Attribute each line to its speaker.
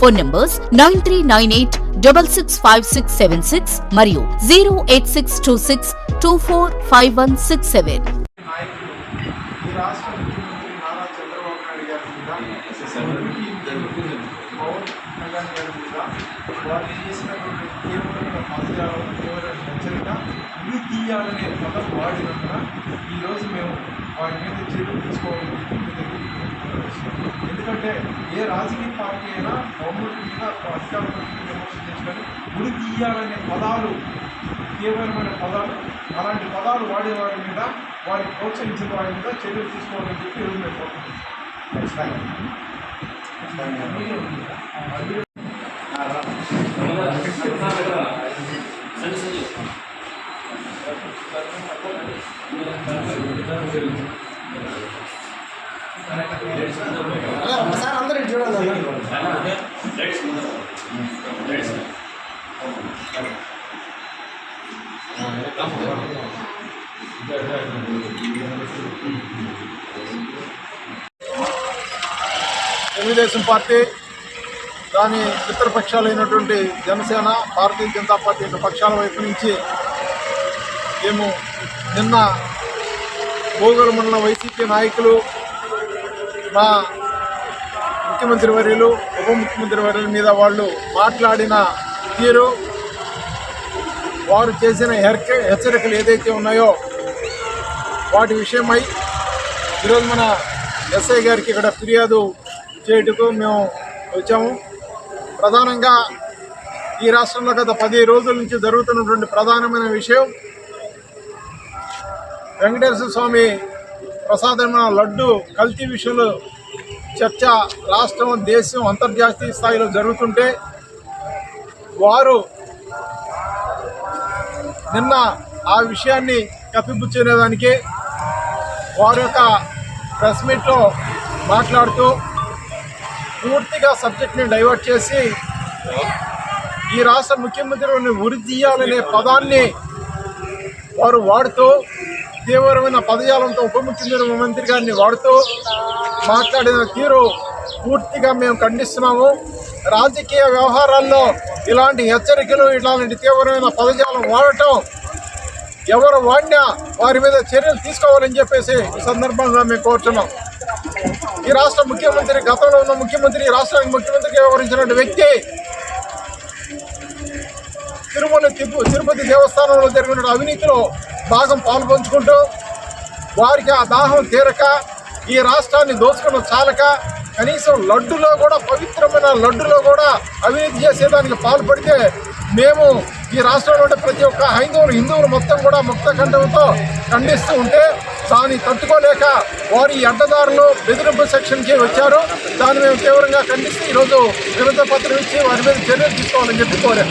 Speaker 1: Phone numbers nine three nine eight double six five six seven six మరియు zero eight six two six two four five one six seven
Speaker 2: నాయకులు ఈ రాష్ట్ర ముఖ్యమంత్రి నారా చంద్రబాబు నాయుడు గారి మీద పవన్ కళ్యాణ్ గారి మీద వారు చేసినటువంటి తీవ్రమైన పదజాలం తీవ్రమైన హెచ్చరిక ఇవి తీయాలనే పదం వాడినందున ఈరోజు మేము వారి మీద చర్యలు తీసుకోవాలని చెప్పి మీ దగ్గరికి కోరుకుంటున్నాం. ఎందుకంటే ఏ రాజకీయ పార్టీ అయినా గవర్నమెంట్ మీద అధికార పార్టీ విమర్శ గుడి తీయాలనే పదాలు తీవ్రమైన పదాలు అలాంటి పదాలు వాడేవారి మీద వారిని ప్రోత్సహించిన వారి మీద చర్యలు తీసుకోవాలని చెప్పి ఎదురు పెట్టుకోవాలి కోరుకుంటున్నాం.
Speaker 3: ఒకసారి అందరూ చూడండి
Speaker 2: తెలుగుదేశం పార్టీ దాని మిత్రపక్షాలైనటువంటి జనసేన భారతీయ జనతా పార్టీ యొక్క పక్షాల వైపు నుంచి మేము నిన్న భూగోళ మండలం వైసీపీ నాయకులు మా ముఖ్యమంత్రి వర్యులు ఉప ముఖ్యమంత్రి వర్యుల మీద వాళ్ళు మాట్లాడిన తీరు వారు చేసిన హెర్క హెచ్చరికలు ఏదైతే ఉన్నాయో వాటి విషయమై ఈరోజు మన ఎస్ఐ గారికి ఇక్కడ ఫిర్యాదు చేయుటకు మేము వచ్చాము. ప్రధానంగా ఈ రాష్ట్రంలో గత పది రోజుల నుంచి జరుగుతున్నటువంటి ప్రధానమైన విషయం వెంకటేశ్వర స్వామి ప్రసాదమైన లడ్డు కల్తీ విషయంలో చర్చ రాష్ట్రం దేశం అంతర్జాతీయ స్థాయిలో జరుగుతుంటే వారు నిన్న ఆ విషయాన్ని కప్పిపుచ్చేదానికి వారి యొక్క ప్రెస్ మీట్లో మాట్లాడుతూ పూర్తిగా సబ్జెక్ట్ని డైవర్ట్ చేసి ఈ రాష్ట్ర ముఖ్యమంత్రిని ఉరి తీయాలనే పదాన్ని వారు వాడుతూ తీవ్రమైన పదజాలంతో ఉప ముఖ్యమంత్రి మంత్రి గారిని వాడుతూ మాట్లాడిన తీరు పూర్తిగా మేము ఖండిస్తున్నాము. రాజకీయ వ్యవహారాల్లో ఇలాంటి హెచ్చరికలు ఇలాంటి తీవ్రమైన పదజాలం వాడటం ఎవరు వాడినా వారి మీద చర్యలు తీసుకోవాలని చెప్పేసి ఈ సందర్భంగా మేము కోరుతున్నాం. ఈ రాష్ట్ర ముఖ్యమంత్రి గతంలో ఉన్న ముఖ్యమంత్రి ఈ రాష్ట్రానికి ముఖ్యమంత్రికి వ్యవహరించినటువంటి వ్యక్తి తిరుమల తిప్పు తిరుపతి దేవస్థానంలో జరిగిన అవినీతిలో భాగం పాల్పంచుకుంటూ వారికి ఆ దాహం తీరక ఈ రాష్ట్రాన్ని దోచుకున్న చాలక కనీసం లడ్డులో కూడా పవిత్రమైన లడ్డులో కూడా అవినీతి చేసేదానికి పాల్పడితే మేము ఈ రాష్ట్రంలో ఉండే ప్రతి ఒక్క హైందవులు హిందువులు మొత్తం కూడా ముక్త ఖండంతో ఖండిస్తూ ఉంటే దాన్ని తట్టుకోలేక వారి అడ్డదారులు బెదిరింపు సెక్షన్కి వచ్చారు. దాన్ని మేము తీవ్రంగా ఖండిస్తూ ఈరోజు వివిధ పత్రం ఇచ్చి వారి మీద చర్యలు తీసుకోవాలని చెప్పి కోరాం